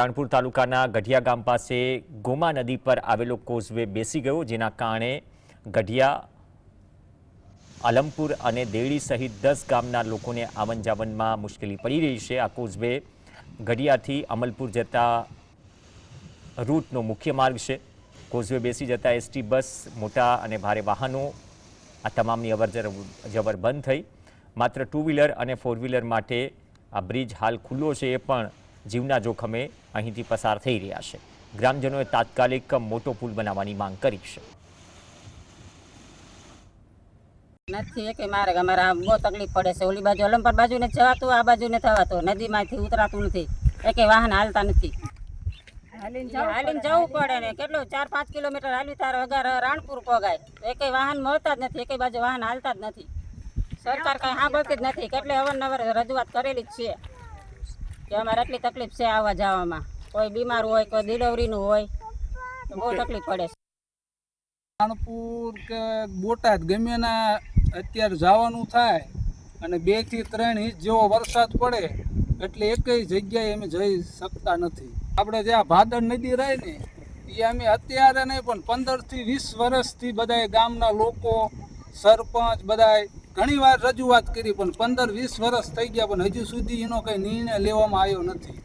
રાણપુર તાલુકાના ગઢિયા ગામ પાસે ગોમા નદી પર આવેલો કોઝવે બેસી ગયો, જેના કારણે ગઢિયા અલમપુર અને દેડી સહિત દસ ગામના લોકોને આવન જાવનમાં મુશ્કેલી પડી રહી છે. આ કોઝવે ગઢિયાથી અમલપુર જતા રૂટનો મુખ્ય માર્ગ છે. કોઝવે બેસી જતા એસટી બસ, મોટા અને ભારે વાહનો, આ તમામની અવર જવર બંધ થઈ. માત્ર ટુ વ્હીલર અને ફોર વ્હીલર માટે આ બ્રિજ હાલ ખુલ્લો છે. એ પણ જીવના જોખમે અહીંથી પસાર થઈ રહ્યા છે. ગ્રામજનોએ તાત્કાલિક મોટો પુલ બનાવવાની માંગ કરી છે. નથી કે મારે અમારા બહુ તકલીફ પડે છે. ઓલી બાજુ અલમપર બાજુ ને જવાતું આ બાજુ ને થવાતું. નદીમાંથી ઉતરાતું નથી. એકે વાહન હાલતા નથી. હાલીને જવું પડે ને. કેટલું? ચાર પાંચ કિલોમીટર હાલી તાર વગર રાણપુર પોગાય. એક વાહન મળતા જ નથી એક બાજુ વાહન હાલતા જ નથી. સરકાર કઈ સાંભળતી જ નથી. કેટલી અવારનવાર રજૂઆત કરેલી જ છે કે અમારે એટલી તકલીફ છે આવવા જવામાં. કોઈ બીમાર હોય કોઈ ડિલિવરીનું હોય તો બહુ તકલીફ પડે છે. રાણપુર કે બોટાદ ગમે ના અત્યારે જવાનું થાય અને બેથી ત્રણ ઇંચ જેવો વરસાદ પડે એટલે એકય જગ્યાએ અમે જઈ શકતા નથી. આપણે જ્યાં ભાદર નદી રહે ને એ અમે અત્યારે નહીં પણ પંદરથી વીસ વર્ષથી બધાય ગામના લોકો સરપંચ બધાય ઘણી વાર રજૂઆત કરી, પણ પંદર વીસ વર્ષ થઈ ગયા, પણ હજુ સુધી એનો કંઈ નિર્ણય લેવામાં આવ્યો નથી.